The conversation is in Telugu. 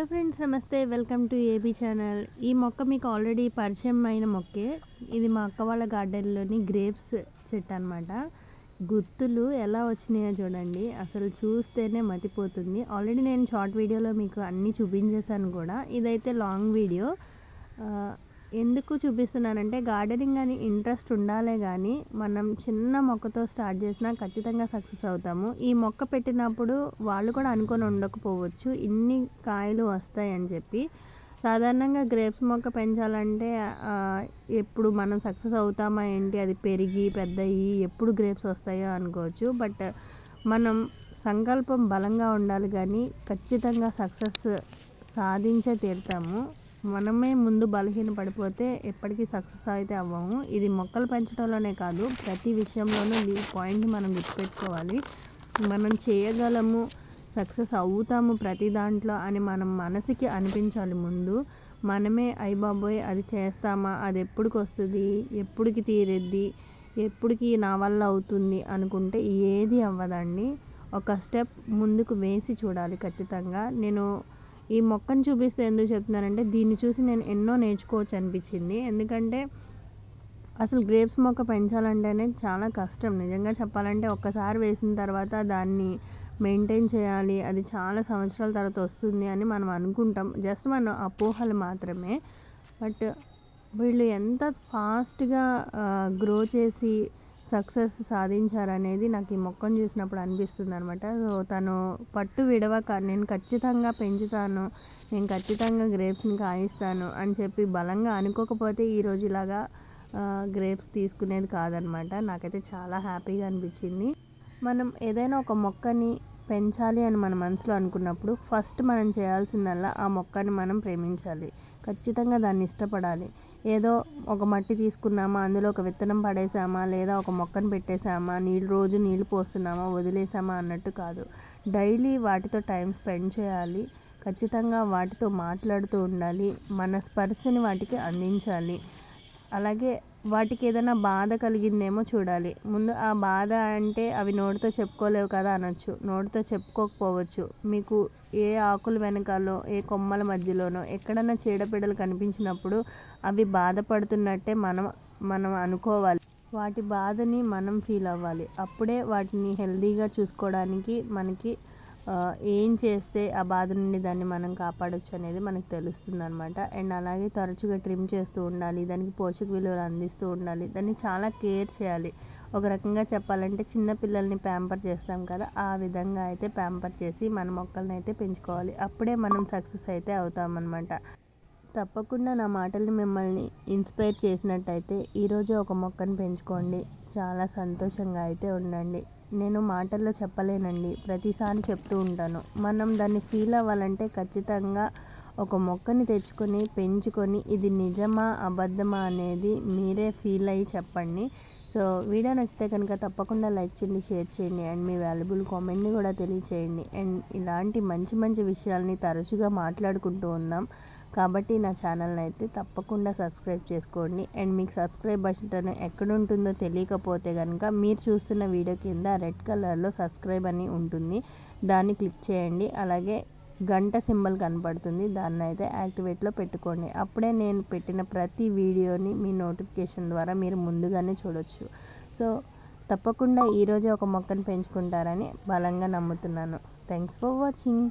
హలో ఫ్రెండ్స్ నమస్తే. Welcome to AB channel. ఈ మొక్క మీకు ఆల్రెడీ పరిచయం అయిన మొక్కే. ఇది మా అక్క వాళ్ళ గార్డెన్లోని గ్రేప్స్ చెట్టు అనమాట గుత్తులు ఎలా వచ్చినాయో చూడండి. అసలు చూస్తేనే మతిపోతుంది. ఆల్రెడీ నేను షార్ట్ వీడియోలో మీకు అన్నీ చూపించేశాను కూడా. ఇదైతే లాంగ్ వీడియో. ఎందుకు చూపిస్తున్నానంటే గార్డెనింగ్ అని ఇంట్రెస్ట్ ఉండాలే కానీ మనం చిన్న మొక్కతో స్టార్ట్ చేసినా ఖచ్చితంగా సక్సెస్ అవుతాము. ఈ మొక్క పెట్టినప్పుడు వాళ్ళు కూడా అనుకొని ఉండకపోవచ్చు. ఇన్ని కాయలు వస్తాయి అని చెప్పి. సాధారణంగా గ్రేప్స్ మొక్క పెంచాలంటే ఎప్పుడు మనం సక్సెస్ అవుతామా ఏంటి? అది పెరిగి పెద్దయి ఎప్పుడు గ్రేప్స్ వస్తాయో అనుకోవచ్చు. బట్ మనం సంకల్పం బలంగా ఉండాలి కానీ ఖచ్చితంగా సక్సెస్ సాధించే తీరుతాము. మనమే ముందు బలహీన పడిపోతే ఎప్పటికీ సక్సెస్ అయితే అవ్వము. ఇది మొక్కలు పెంచడంలోనే కాదు ప్రతి విషయంలోనూ ఈ పాయింట్ మనం గుర్తుపెట్టుకోవాలి. మనం చేయగలము సక్సెస్ అవుతాము ప్రతి దాంట్లో అని మనం మనసుకి అనిపించాలి ముందు. మనమే అయ్యి బాబోయ్ అది చేస్తామా? అది ఎప్పటికి వస్తుంది? ఎప్పటికి తీరిద్ది? ఎప్పటికి నా వల్ల అవుతుంది? అనుకుంటే ఏది అవ్వదండి. ఒక స్టెప్ ముందుకు వేసి చూడాలి ఖచ్చితంగా. నేను ఈ మొక్కను చూపిస్తే ఎందుకు చెప్తున్నానంటే దీన్ని చూసి నేను ఎన్నో నేర్చుకోవచ్చు అనిపించింది. ఎందుకంటే అసలు గ్రేప్స్ మొక్క పెంచాలంటేనే చాలా కష్టం. నిజంగా చెప్పాలంటే ఒక్కసారి వేసిన తర్వాత దాన్ని మెయింటైన్ చేయాలి. అది చాలా సంవత్సరాల తర్వాత వస్తుంది అని మనం అనుకుంటాం. జస్ట్ మన అపోహలు మాత్రమే. బట్ వీళ్ళు ఎంత ఫాస్ట్గా గ్రో చేసి సక్సెస్ సాధించారనేది నాకు ఈ మొక్కను చూసినప్పుడు అనిపిస్తుంది అనమాట సో తను పట్టు విడవక నేను ఖచ్చితంగా పెంచుతాను నేను ఖచ్చితంగా గ్రేప్స్ని కాయిస్తాను అని చెప్పి బలంగా అనుకోకపోతే ఈరోజు ఇలాగా గ్రేప్స్ తీసుకునేది కాదనమాట నాకైతే చాలా హ్యాపీగా అనిపించింది. మనం ఏదైనా ఒక మొక్కని పెంచాలి అని మన మనసులో అనుకున్నప్పుడు ఫస్ట్ మనం చేయాల్సిందల్లా ఆ మొక్కని మనం ప్రేమించాలి. ఖచ్చితంగా దాన్ని ఇష్టపడాలి. ఏదో ఒక మట్టి తీసుకున్నామా అందులో ఒక విత్తనం పడేసామా లేదా ఒక మొక్కను పెట్టేసామా నీళ్ళు రోజు నీళ్ళు పోస్తున్నామా వదిలేసామా అన్నట్టు కాదు. డైలీ వాటితో టైం స్పెండ్ చేయాలి. ఖచ్చితంగా వాటితో మాట్లాడుతూ ఉండాలి. మన స్పర్శని వాటికి అందించాలి. అలాగే వాటికి ఏదైనా బాధ కలిగిందేమో చూడాలి. ముందు ఆ బాధ అంటే అవి నోటితో చెప్పుకోలేవు కదా అనొచ్చు. నోటితో చెప్పుకోకపోవచ్చు. మీకు ఏ ఆకుల వెనకాలో ఏ కొమ్మల మధ్యలోనో ఎక్కడన్నా చీడపీడలు కనిపించినప్పుడు అవి బాధపడుతున్నట్టే మనం మనం అనుకోవాలి. వాటి బాధని మనం ఫీల్ అవ్వాలి. అప్పుడే వాటిని హెల్తీగా చూసుకోవడానికి మనకి ఏం చేస్తే ఆ బాధ నుండి దాన్ని మనం కాపాడొచ్చు అనేది మనకు తెలుస్తుంది అనమాట అండ్ అలాగే తరచుగా ట్రిమ్ చేస్తూ ఉండాలి దానికి పోషక విలువలు అందిస్తూ ఉండాలి దాన్ని చాలా కేర్ చేయాలి. ఒక రకంగా చెప్పాలంటే చిన్న పిల్లల్ని ప్యాంపర్ చేస్తాం కదా ఆ విధంగా అయితే ప్యాంపర్ చేసి మన మొక్కల్ని అయితే పెంచుకోవాలి. అప్పుడే మనం సక్సెస్ అయితే అవుతామన్నమాట. తప్పకుండా నా మాటలు మిమ్మల్ని ఇన్స్పైర్ చేసినట్టయితే ఈరోజు ఒక మొక్కను పెంచుకోండి. చాలా సంతోషంగా అయితే ఉండండి. నేను మాటల్లో చెప్పలేనండి. ప్రతిసారి చెప్తూ ఉంటాను. మనం దాన్ని ఫీల్ అవ్వాలంటే ఖచ్చితంగా ఒక మొక్కని తెచ్చుకొని పెంచుకొని ఇది నిజమా అబద్ధమా అనేది మీరే ఫీల్ అయ్యి చెప్పండి. సో వీడియో నచ్చితే కనుక తప్పకుండా లైక్ చేయండి షేర్ చేయండి అండ్ మీ వాల్యుబుల్ కామెంట్ని కూడా తెలియచేయండి. అండ్ ఇలాంటి మంచి మంచి విషయాల్ని తరచుగా మాట్లాడుకుంటూ ఉందాం కాబట్టి నా ఛానల్ని అయితే తప్పకుండా సబ్స్క్రైబ్ చేసుకోండి. అండ్ మీకు సబ్స్క్రైబ్ బటన్ ఎక్కడ ఉంటుందో తెలియకపోతే కనుక మీరు చూస్తున్న వీడియో కింద రెడ్ కలర్లో సబ్స్క్రైబ్ అని ఉంటుంది. దాన్ని క్లిక్ చేయండి. అలాగే గంట సింబల్ కనపడుతుంది. దాన్ని అయితే యాక్టివేట్లో పెట్టుకోండి. అప్పుడే నేను పెట్టిన ప్రతి వీడియోని మీ నోటిఫికేషన్ ద్వారా మీరు ముందుగానే చూడొచ్చు. సో తప్పకుండా ఈరోజే ఒక మొక్కను పెంచుకుంటారని బలంగా నమ్ముతున్నాను. Thanks for watching.